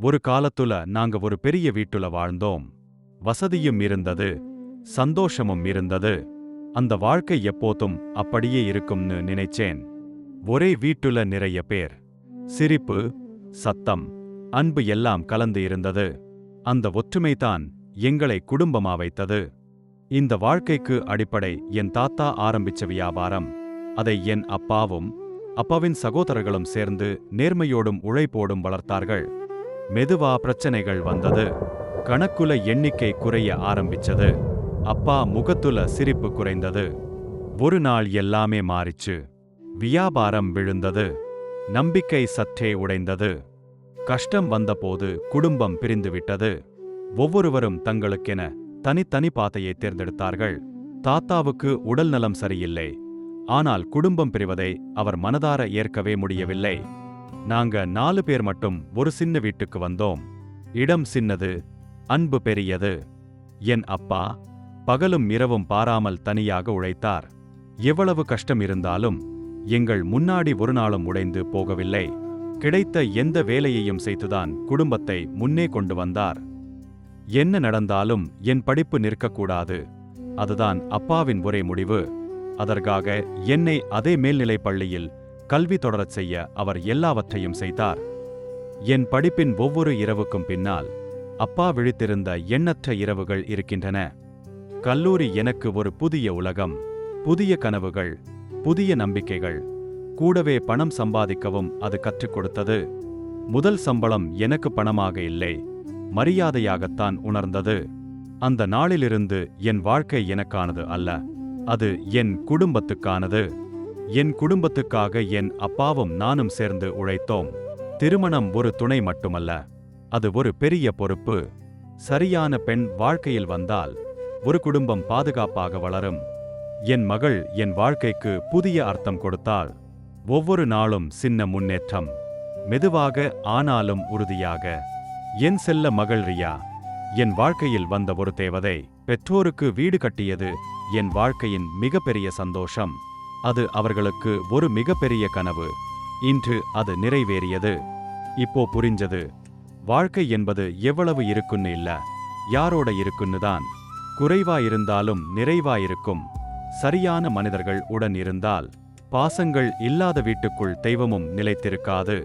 ஒரு காலத்துல நாங்க ஒரு பெரிய வீட்டுல வாழ்ந்தோம். வசதியும் இருந்தது சந்தோஷமும் இருந்தது. அந்த வாழ்க்கை எப்போதும் அப்படியே இருக்கும்னு நினைச்சேன். ஒரே வீட்டுல நிறைய பேர். சிரிப்பு சத்தம் அன்பு எல்லாம் கலந்து இருந்தது. அந்த ஒற்றுமைதான் எங்களை குடும்பமா வைத்தது. இந்த வாழ்க்கைக்கு அடிப்படை என் தாத்தா ஆரம்பிச்ச வியாபாரம் அதை என் அப்பாவும் அப்பாவின் சகோதரர்களும் சேர்ந்து நேர்மையோடும் உழைப்போடும் வளர்த்தார்கள். மெதுவா பிரச்சனைகள் வந்தது. கணக்குல எண்ணிக்கை குறைய ஆரம்பிச்சது. அப்பா முகத்துல சிரிப்பு குறைந்தது. ஒரு நாள் எல்லாமே மாறிச்சு. வியாபாரம் விழுந்தது. நம்பிக்கை சற்றே உடைந்தது. கஷ்டம் வந்தபோது குடும்பம் பிரிந்துவிட்டது ஒவ்வொருவரும் தங்களுக்கென தனித்தனி பாதையை தேர்ந்தெடுத்தார்கள். தாத்தாவுக்கு உடல் நலம் சரியில்லை. ஆனால் குடும்பம் பிரிவதை அவர் மனதார ஏற்கவே முடியவில்லை. நாங்க நாலு பேர் மட்டும் ஒரு சின்ன வீட்டுக்கு வந்தோம். இடம் சின்னது அன்பு பெரியது. என் அப்பா பகலும் இரவும் பாராமல் தனியாக உழைத்தார். எவ்வளவு கஷ்டம் இருந்தாலும் எங்கள் முன்னாடி ஒரு நாளும் உடைந்து போகவில்லை. கிடைத்த எந்த வேலையையும் செய்துதான் குடும்பத்தை முன்னே கொண்டு வந்தார். என்ன நடந்தாலும் என் படிப்பு நிற்கக்கூடாது. அதுதான் அப்பாவின் ஒரே முடிவு. அதற்காக என்னை அதே மேல்நிலைப் பள்ளியில் கல்வி தொடரச் செய்ய அவர் எல்லாவற்றையும் செய்தார். என் படிப்பின் ஒவ்வொரு இரவுக்கும் பின்னால் அப்பா விழித்திருந்த எண்ணற்ற இரவுகள் இருக்கின்றன. கல்லூரி எனக்கு ஒரு புதிய உலகம் புதிய கனவுகள் புதிய நம்பிக்கைகள். கூடவே பணம் சம்பாதிக்கவும் அது கற்றுக் கொடுத்தது. முதல் சம்பளம் எனக்கு பணமாக இல்லை மரியாதையாகத்தான் உணர்ந்தது. அந்த நாளிலிருந்து என் வாழ்க்கை எனக்கானது அல்ல அது என் குடும்பத்துக்கானது. என் குடும்பத்துக்காக என் அப்பாவும் நானும் சேர்ந்து உழைத்தோம். திருமணம் ஒரு துணை மட்டுமல்ல. அது ஒரு பெரிய பொறுப்பு. சரியான பெண் வாழ்க்கையில் வந்தால் ஒரு குடும்பம் பாதுகாப்பாக வளரும். என் மகள் என் வாழ்க்கைக்கு புதிய அர்த்தம் கொடுத்தாள். ஒவ்வொரு நாளும் சின்ன முன்னேற்றம். மெதுவாக ஆனாலும் உறுதியாக. என் செல்ல மகள் ரியா என் வாழ்க்கையில் வந்த ஒரு தேவதை. பெற்றோருக்கு வீடு கட்டியது என் வாழ்க்கையின் மிகப்பெரிய சந்தோஷம். அது அவர்களுக்கு ஒரு மிகப்பெரிய கனவு. இன்று அது நிறைவேறியது. இப்போ புரிஞ்சது. வாழ்க்கை என்பது எவ்வளவு இருக்குன்னு இல்ல. யாரோட இருக்குன்னு தான். குறைவா இருந்தாலும் நிறைவா இருக்கும். சரியான மனிதர்கள் உடன் இருந்தால் பாசங்கள் இல்லாத வீட்டுக்குள் தெய்வமும் நிலைத்திருக்காது.